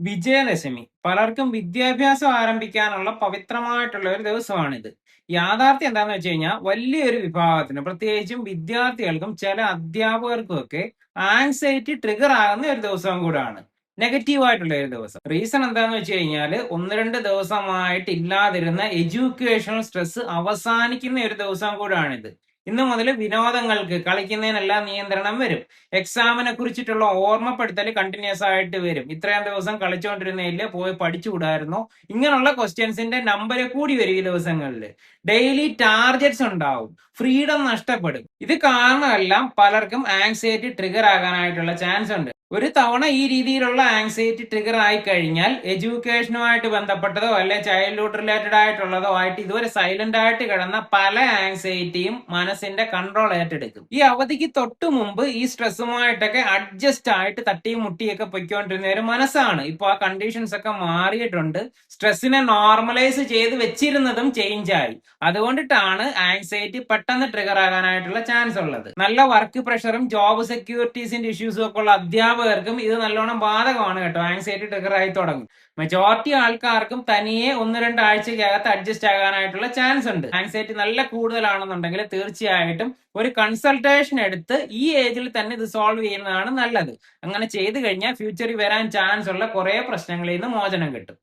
വിജയദശമി. പലർക്കും വിദ്യാഭ്യാസം ആരംഭിക്കാനുള്ള പവിത്രമായിട്ടുള്ള ഒരു ദിവസമാണിത്. യാഥാർത്ഥ്യം എന്താന്ന് വെച്ച് കഴിഞ്ഞാൽ വലിയൊരു വിഭാഗത്തിന് പ്രത്യേകിച്ചും വിദ്യാർത്ഥികൾക്കും ചില അധ്യാപകർക്കും ഒക്കെ ആൻസൈറ്റി ട്രിഗർ ആകുന്ന ഒരു ദിവസം കൂടാണ്. നെഗറ്റീവ് ആയിട്ടുള്ള ഒരു ദിവസം. റീസൺ എന്താന്ന് വെച്ച് കഴിഞ്ഞാൽ ഒന്ന് രണ്ട് ദിവസമായിട്ട് ഇല്ലാതിരുന്ന എഡ്യൂക്കേഷണൽ സ്ട്രെസ് അവസാനിക്കുന്ന ഒരു ദിവസം കൂടാണിത്. ഇന്നു മുതൽ വിനോദങ്ങൾക്ക് കളിക്കുന്നതിനെല്ലാം നിയന്ത്രണം വരും. എക്സാമിനെ കുറിച്ചിട്ടുള്ള ഓർമ്മപ്പെടുത്തൽ കണ്ടിന്യൂസ് ആയിട്ട് വരും. ഇത്രയും ദിവസം കളിച്ചുകൊണ്ടിരുന്നതിൽ പോയി പഠിച്ചുകൂടായിരുന്നോ. ഇങ്ങനെയുള്ള ക്വസ്റ്റ്യൻസിന്റെ നമ്പർ കൂടി വരും ഈ ദിവസങ്ങളിൽ ഡെയിലി ടാർഗറ്റ്സ് ഉണ്ടാവും. ഫ്രീഡം നഷ്ടപ്പെടും. ഇത് കാരണമെല്ലാം പലർക്കും ആങ്സൈറ്റി ട്രിഗർ ആകാനായിട്ടുള്ള ചാൻസ് ഉണ്ട്. ഒരു തവണ ഈ രീതിയിലുള്ള ആങ്സൈറ്റി ട്രിഗർ ആയി കഴിഞ്ഞാൽ എഡ്യൂക്കേഷനുമായിട്ട് ബന്ധപ്പെട്ടതോ അല്ലെ ചൈൽഡ്ഹുഡ് റിലേറ്റഡ് ആയിട്ടുള്ളതോ ആയിട്ട് ഇതുവരെ സൈലന്റ് ആയിട്ട് കിടന്ന പല ആങ്സൈറ്റിയും മനസ്സിന്റെ കൺട്രോൾ ഏറ്റെടുക്കും. ഈ അവധിക്ക് തൊട്ട് മുമ്പ് ഈ സ്ട്രെസ്സുമായിട്ടൊക്കെ അഡ്ജസ്റ്റ് ആയിട്ട് തട്ടിയും മുട്ടിയൊക്കെ പൊയ്ക്കൊണ്ടിരുന്ന ഒരു മനസ്സാണ്. ഇപ്പൊ ആ കണ്ടീഷൻസ് ഒക്കെ മാറിയിട്ടുണ്ട്. സ്ട്രെസ്സിനെ നോർമലൈസ് ചെയ്ത് വെച്ചിരുന്നതും ചേഞ്ച് ആയി. അതുകൊണ്ടിട്ടാണ് ആങ്സൈറ്റി പെട്ടെന്ന് ട്രിഗർ ആകാനായിട്ടുള്ള ചാൻസ് ഉള്ളത്. നല്ല വർക്ക് പ്രഷറും ജോബ് സെക്യൂരിറ്റീസിന്റെ ഇഷ്യൂസും ഒക്കെ ഉള്ള അധ്യാപകർക്കും ഇത് നല്ലോണം ബാധകമാണ് കേട്ടോ. ആങ്സൈറ്റി ട്രിഗർ ആയി തുടങ്ങും. മെജോറിറ്റി ആൾക്കാർക്കും തനിയെ ഒന്ന് രണ്ടാഴ്ചക്കകത്ത് അഡ്ജസ്റ്റ് ആകാനായിട്ടുള്ള ചാൻസ് ഉണ്ട്. ആങ്സൈറ്റി നല്ല കൂടുതലാണെന്നുണ്ടെങ്കിൽ തീർച്ചയായിട്ടും ഒരു കൺസൾട്ടേഷൻ എടുത്ത് ഈ ഏജിൽ തന്നെ ഇത് സോൾവ് ചെയ്യുന്നതാണ് നല്ലത്. അങ്ങനെ ചെയ്തു കഴിഞ്ഞാൽ ഫ്യൂച്ചറിൽ വരാൻ ചാൻസ് ഉള്ള കുറെ പ്രശ്നങ്ങളിൽ നിന്ന് മോചനം കിട്ടും.